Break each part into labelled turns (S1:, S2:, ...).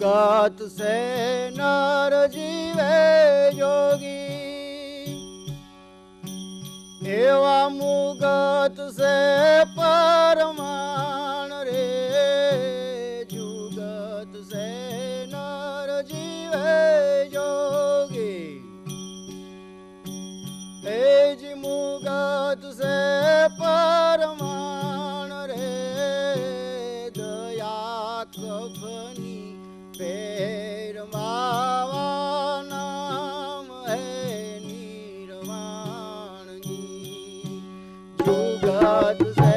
S1: જુગત સે નર જીવે યોગી. એવા મુગત સે પરમાણ રે, જુગત સે નર જીવે યોગી. એ જ મુગત સે પરમાણ साथ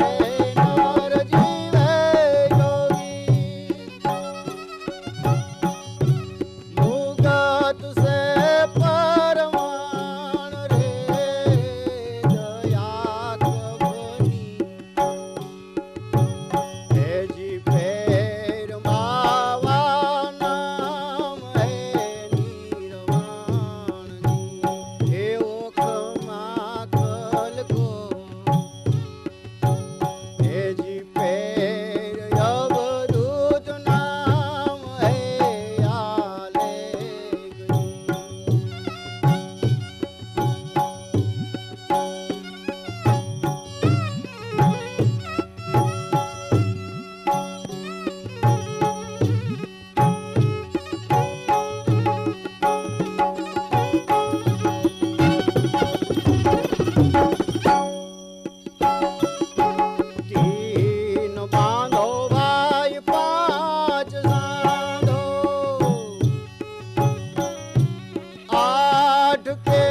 S1: took care.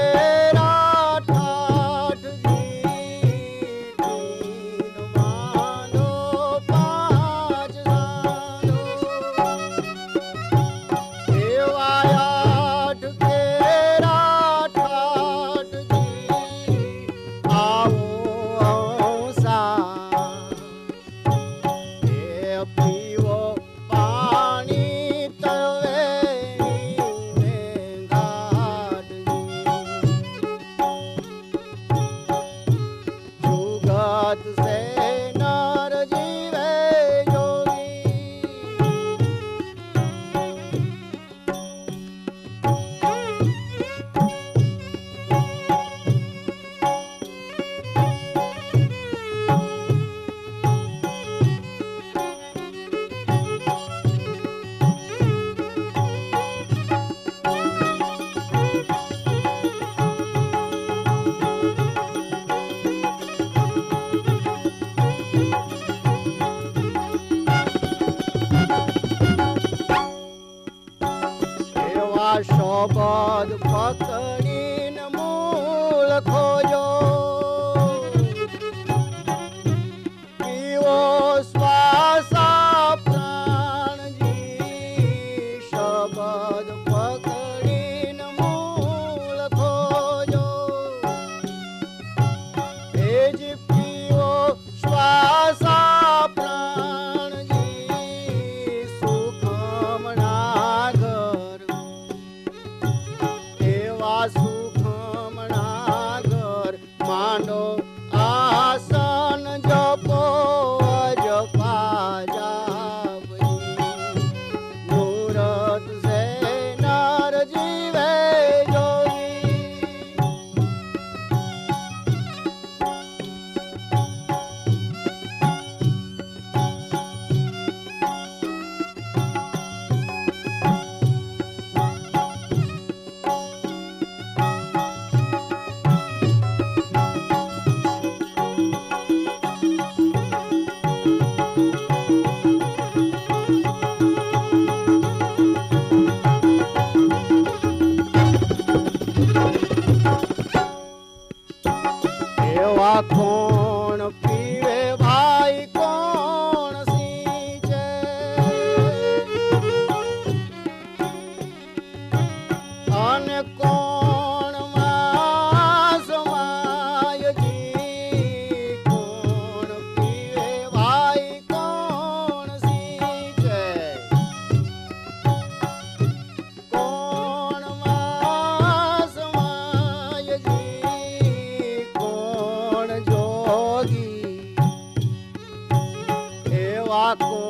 S1: ਆਬਾਦ ਫਾਤਰ आवाखों Paco.